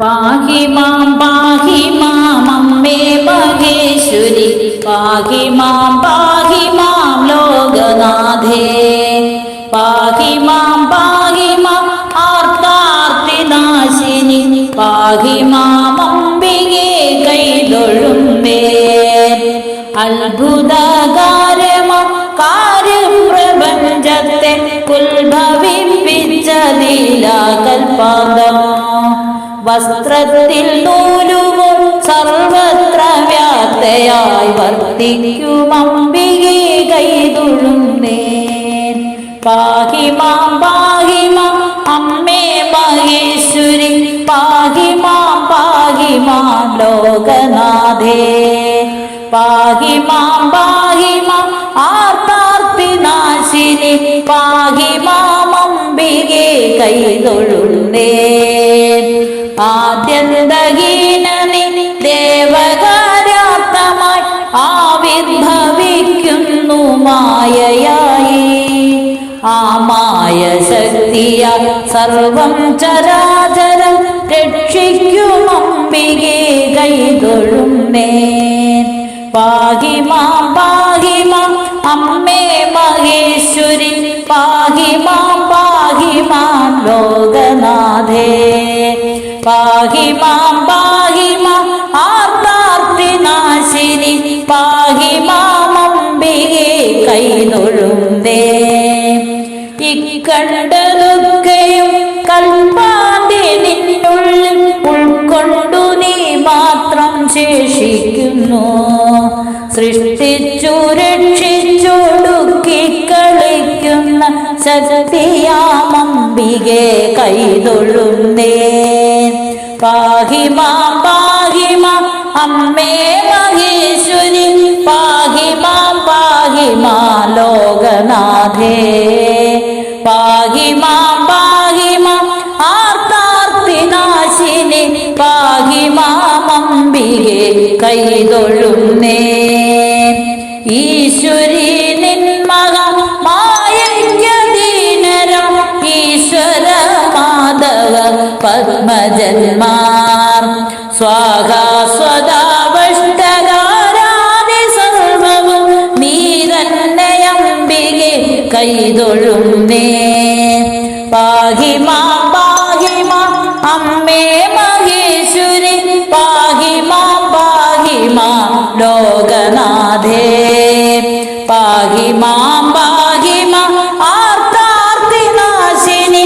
പാഹി മാം പാഹി മാം അമ്മേ മഹേശ്വരി. പാഹി മാം പാഹി മാം ലോകനാഥേ. പാഹി മാം പാഹി മാം ആർത്താർത്തിനാശിനി പാഹി മാം അംബികെ കൈതൊഴുമ്പേ. അത്ഭുതകാരമാം കാര്യപ്രപഞ്ചത്തെ ഉത്ഭവിപ്പിച്ച ലീലാകൽപാദം. വസ്ത്രത്തിൽ നൂലുകൾ സർവത്ര വ്യാപ്തയായി വർത്തിക്കും അംബികെ കൈതൊഴുന്നേ പാഹിമാം പാഹിമാം അമ്മേ മഹേശ്വരി. പാഹിമാം പാഹിമാം ലോകനാഥേ. പാഹിമാം പാഹിമാം ആർത്താർത്തിനാശിനി. പാഹിമാം അമ്പികെ കൈതൊഴുന്നേ മായ ശക്തിയ സർവം ചരാചരം രക്ഷിക്കും അംബികെ കൈതൊഴുന്നേ. പാഹിമാം പാഹിമാം അമ്മേ മഹേശ്വരി പാഹിമാം പാഹിമാം ലോകനാഥേ. പാഹിമാം പാഹിമാം ആർത്താർത്തിനാശിനി പാഹിമാം അംബികെ കൈതൊഴുന്തേ ഇക്കണ്ടതൊക്കെയും കൽപ്പാതെ നിന്നുള്ളിൽ ഉൾക്കൊണ്ടു നീ മാത്രം ശേഷിക്കുന്നു. സൃഷ്ടിച്ചു രക്ഷിച്ചൊടുക്കി കളിക്കുന്ന ശക്തിയാമംബികെ കൈതൊഴുന്നേ. പാഹിമ പാഹിമ അമ്മേ പാഹിമാ ലോകനാഥേ പാഹിമാം പാഹിമാം ആർത്താർത്തിനാശിനി. പാഹിമാം അംബികെ കൈതൊഴുന്നേ. ഈശ്വരി നിന്മക മായജ്ഞദീനരം ഈശ്വര മാധവ പത്മജന്മാർ. സ്വാഹ കൈതൊഴുന്നേ പാഹിമ പാഹിമാ അമ്മേ മഹേശ്വരി. പാഹിമ പാഹിമ ലോകനാഥേ. പാഹിമാം പാഹിമാ ആർത്താർത്തിനാശിനി.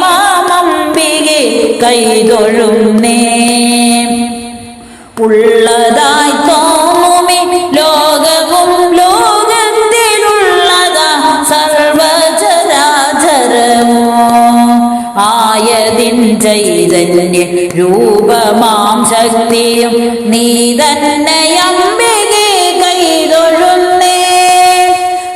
മമ്പികെ കൈതൊഴുന്നേ. ഉള്ളതായി ചൈതന്യ രൂപമാം ശക്തിയും നീ തന്നെ അമ്പികെ കൈതൊഴുന്നേ.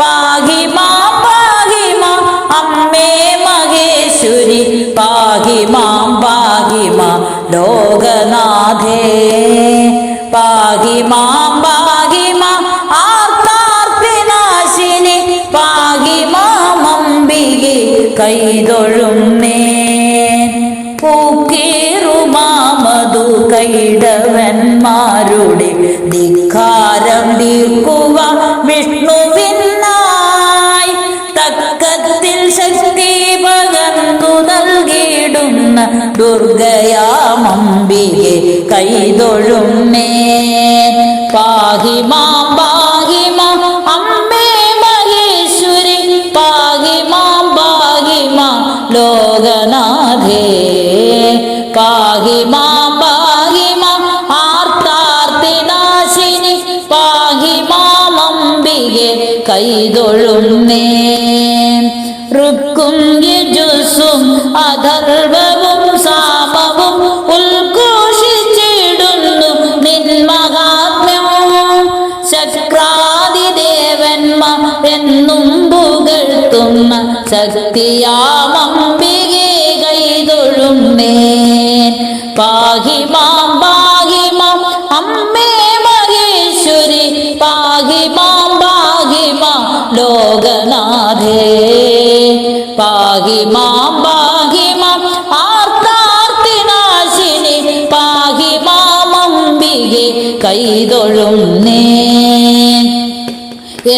പാഹിമാം പാഹിമാം അമ്മേ മഹേശ്വരി. പാഹിമാം പാഹിമാം ലോകനാഥേ. പാഹിമാം പാഹിമാം ആർത്താർത്തിനാശിനി പാഹിമാം അമ്പികെ കൈതൊഴുന്നേ. കൈടവന്മാരുടെ ധിക്കാരം തീർക്കുക വിഷ്ണുവിനായി തക്കത്തിൽ ശക്തി പകർന്നു നൽകിയിടുന്ന ദുർഗയാമംബിയെ കൈതൊഴുന്നേ. പാഹിമാം കൈതൊഴുന്നേ. യജുസും അധർവവും സാമവും ഉൽഘോഷിച്ചിടുന്നു നിൻ മഹാത്മ്യവും ശക്രാതിദേവന്മാർ എന്നും പുകഴ്ത്തുന്ന ശക്തിയാമംബികെ പാഹി മാം പാഹി മാം ആർത്താർത്തി നാശിനി പാഹി മാമംബികെ കൈതൊഴുന്നേ.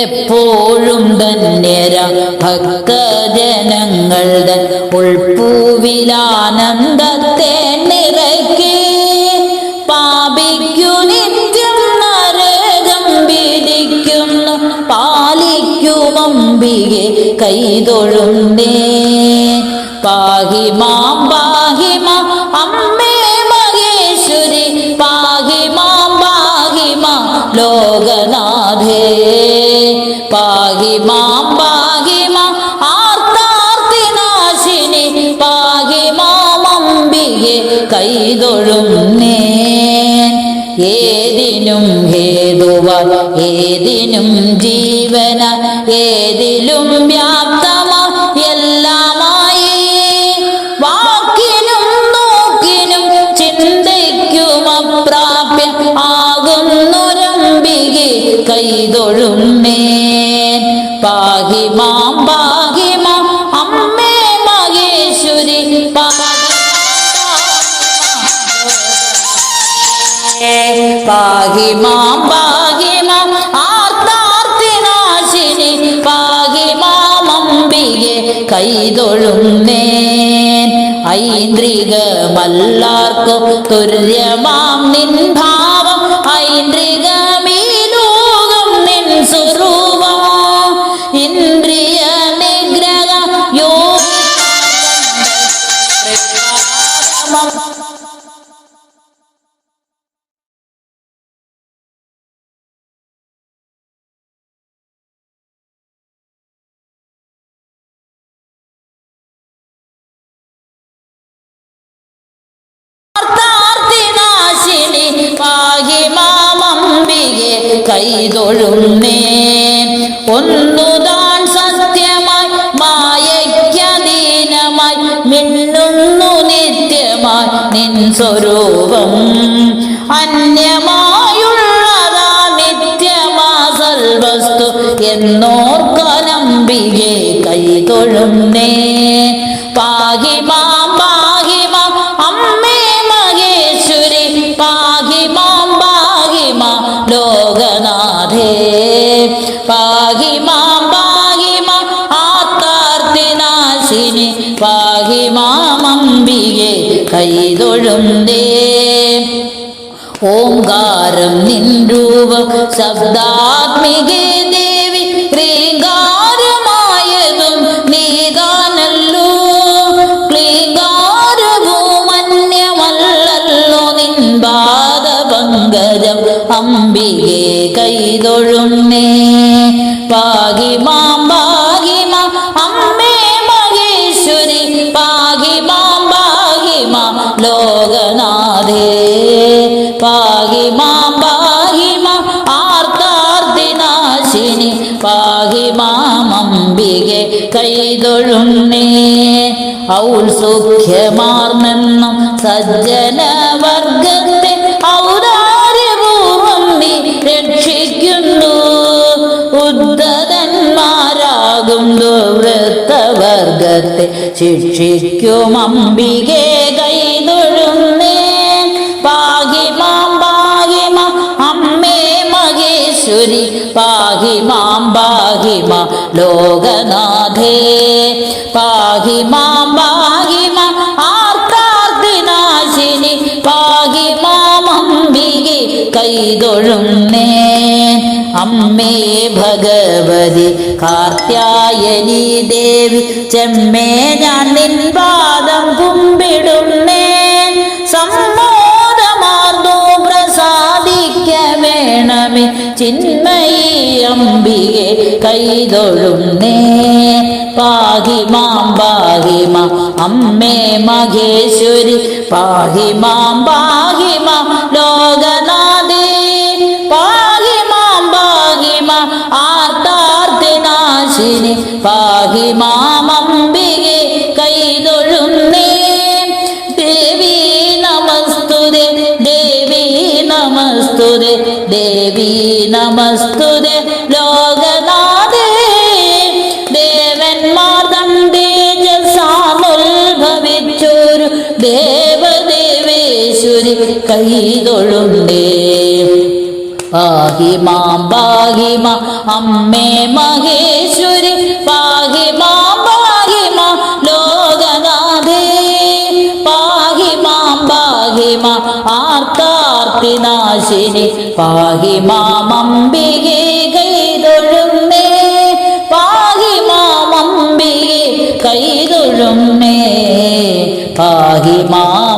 എപ്പോഴും ധന്യര ഭക്തജനങ്ങളുടെ ഉൾപ്പൂവിലാനന്ദത്തെ നിറയ്ക്ക. പാലിക്കുമമ്പികെ കൈതൊഴുന്നേ. പാഹിമാം പാഹിമാ അമ്മേ മഹേശ്വരി. പാഹിമാം പാഹിമാ ലോകനാഥേ. പാഹിമാം പാഹിമാ ആർത്താർത്തിനാശിനി. പാഹിമാം അമ്പികെ കൈതൊഴുന്നേ. ഏതിനും ഹേതുവ ഏതിനും ജീവന ഏതിലും വ്യാപ്തമാ എല്ലാമായി. വാക്കിനും നോക്കിനും ചിന്തയ്ക്കും അപ്രാപ്യ കൈതൊഴുന്നേ. പാഹിമാം പാഹിമാം അമ്മേ മഹേശ്വരി അമ്പികെ കൈതൊഴുന്നേ ഐന്ദ്രികമല്ലാർക്കും തുല്യമാം നിൻ കൈതൊഴുന്നേ ഒന്നുതാൻ സത്യമായി മായയ്ക്കധീനമായി മിന്നുന്നു നിത്യമായി നിൻ സ്വരൂപം. പാഹിമാം അമ്പികെ കൈതൊഴുന്നേ. ഓംകാരം നിൻ രൂപ ശബ്ദാത്മികേ അംബികെ ഔൽ ഔത്സുഖ്യമാർന്നെന്നും സജ്ജന വർഗത്തെ ഔദാര്യപൂർവം നീ രക്ഷിക്കുന്നു. ഉദ്ധതന്മാരാകും ദുവൃത്തവർഗത്തെ ശിക്ഷിക്കും അംബികെ കൈതൊഴുന്നേ. പാകിമാം പാകിമാം അമ്മേ മഹേശ്വരി പാകിമാം പാഹിമാം ലോകനാഥേ. പാഹിമാം പാഹിമാം ആർക്കാർത്തിനാശിനി പാഹി മാമംബികി കൈതൊഴുന്നേ. അമ്മേ ഭഗവതി കാർത്യായനി ദേവി ചെമ്മേ ഞാൻ നിൻ പാദം കുമ്പിടുന്നേ. സമ്മോദമാർന്നു പ്രസാദിക്ക ചിന്മയി അമ്പികെ കൈതൊഴുന്നേ പാഹിമാം പാഹിമ അമ്മേ മഹേശ്വരി. പാഹിമാം പാഹിമ ലോകനാഥേ. പാഹിമാം പാഹിമ ആർത്താർത്ഥിനാശിനി പാഹിമാം അമ്പികെ കൈതൊഴുന്നേ. ദേവി നമസ്തുതേ ദേവി നമസ്തുതേ ദേവി നമസ്തുതേ ലോകനാഥേ. ദേവന്മാർ തൻ സാമുൽഭവിച്ചൊരു ദേവദേവേശ്വരി കൈതൊഴുണ്ടേ. പാഹി മാം പാഹി മാ അമ്മേ മഹേശ്വരി പാഹി മാം പാഹി മാ ലോകനാഥേ. പാഹി മാം പാഹി ആർത്താർത്തിനാശിനി പാഹി മാം അംബികെ കൈതൊഴുന്നേ പാഹി മാം അംബികെ കൈതൊഴുന്നേ പാഹി മാം